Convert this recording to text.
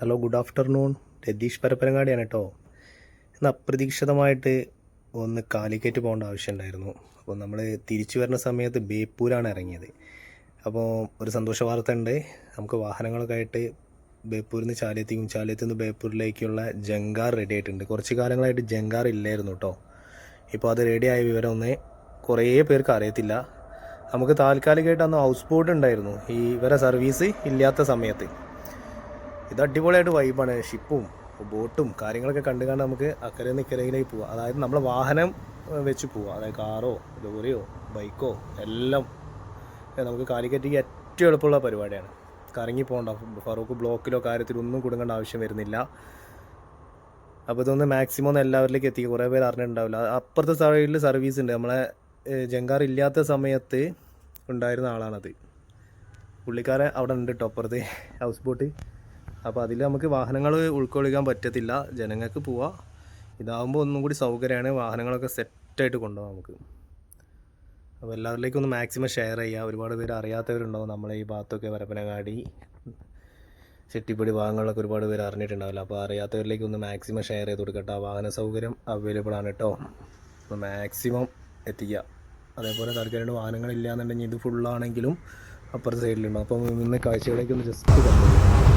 Hello good afternoon. Ratheesh പരപ്പനങ്ങാടിയാണ് കേട്ടോ. ഇന്ന് അപ്രതീക്ഷിതമായിട്ട് ഒന്ന് കാലിക്കറ്റ് പോകേണ്ട ആവശ്യമുണ്ടായിരുന്നു. അപ്പോൾ നമ്മൾ തിരിച്ചു വരുന്ന സമയത്ത് ബേപ്പൂരാണ് ഇറങ്ങിയത്. അപ്പോൾ ഒരു സന്തോഷ വാർത്ത ഉണ്ട്. നമുക്ക് വാഹനങ്ങളൊക്കെ ആയിട്ട് ബേപ്പൂരിൽ നിന്ന് ചാലിയത്തേക്കും. ചാലിയത്തിൽ നിന്ന് ബേപ്പൂരിലേക്കുള്ള ജങ്കാർ റെഡി ആയിട്ടുണ്ട്. കുറച്ച് കാലങ്ങളായിട്ട് ജങ്കാർ ഇല്ലായിരുന്നു കേട്ടോ. ഇപ്പോൾ അത് റെഡി ആയ വിവരം ഒന്ന് കുറേ പേർക്ക് അറിയത്തില്ല. നമുക്ക് താൽക്കാലികമായിട്ട് അന്ന് ഹൗസ് ബോട്ട് ഉണ്ടായിരുന്നു. ഈ ഇവരെ സർവീസ് ഇല്ലാത്ത സമയത്ത്. ഇത് അടിപൊളിയായിട്ട് വൈബാണ് ഷിപ്പും ബോട്ടും കാര്യങ്ങളൊക്കെ കണ്ടു കണ്ട് നമുക്ക് അക്കരെ നിന്ന് ഇക്കരയിലേക്ക് പോവാം. അതായത് നമ്മളെ വാഹനം വെച്ച് പോവാം. അതായത് കാറോ ലോറിയോ ബൈക്കോ എല്ലാം നമുക്ക് കാലിക്കറ്റിക്ക് ഏറ്റവും എളുപ്പമുള്ള പരിപാടിയാണ്. കറങ്ങി പോകണ്ട. ഫറൂഖ് ബ്ലോക്കിലോ കാര്യത്തിലോ ഒന്നും കുടുങ്ങേണ്ട ആവശ്യം വരുന്നില്ല. അപ്പോൾ ഇതൊന്ന് മാക്സിമം ഒന്ന് എല്ലാവരിലേക്ക് എത്തിക്കുക കുറേ പേര് അറിഞ്ഞിട്ടുണ്ടാവില്ല. അപ്പുറത്തെ സൈഡിൽ സർവീസ് ഉണ്ട്. നമ്മളെ ജങ്കാർ ഇല്ലാത്ത സമയത്ത് ഉണ്ടായിരുന്ന ആളാണത്. പുള്ളിക്കാരൻ അവിടെ ഉണ്ട് കേട്ടോ അപ്പുറത്ത്. ഹൗസ് ബോട്ട് അപ്പോൾ അതിൽ നമുക്ക് വാഹനങ്ങൾ ഉൾക്കൊള്ളിക്കാൻ പറ്റത്തില്ല. ജനങ്ങൾക്ക് പോവാം. ഇതാകുമ്പോൾ ഒന്നും കൂടി സൗകര്യമാണ്. വാഹനങ്ങളൊക്കെ സെറ്റായിട്ട് കൊണ്ടുപോകാം നമുക്ക്. അപ്പോൾ എല്ലാവരിലേക്കും ഒന്ന് മാക്സിമം ഷെയർ ചെയ്യുക. ഒരുപാട് പേര് അറിയാത്തവരുണ്ടാവും. നമ്മളെ ഈ ഭാഗത്തൊക്കെ വരപ്പനങ്ങാടി ചെട്ടിപ്പടി ഭാഗങ്ങളിലൊക്കെ ഒരുപാട് പേര് അറിഞ്ഞിട്ടുണ്ടാവില്ല. അപ്പോൾ അറിയാത്തവരിലേക്ക് ഒന്ന് മാക്സിമം ഷെയർ ചെയ്ത് കൊടുക്കട്ടെ. വാഹന സൗകര്യം അവൈലബിൾ ആണ് കേട്ടോ അപ്പോൾ മാക്സിമം എത്തിക്കുക. അതേപോലെ തൽക്കാലം വാഹനങ്ങളില്ല എന്നുണ്ടെങ്കിൽ ഇത് ഫുള്ളാണെങ്കിലും അപ്പുറത്തെ സൈഡിലുണ്ടാവും അപ്പം ഇന്ന് കാഴ്ചകളേക്ക് ഒന്ന് ജസ്റ്റ് കണ്ടു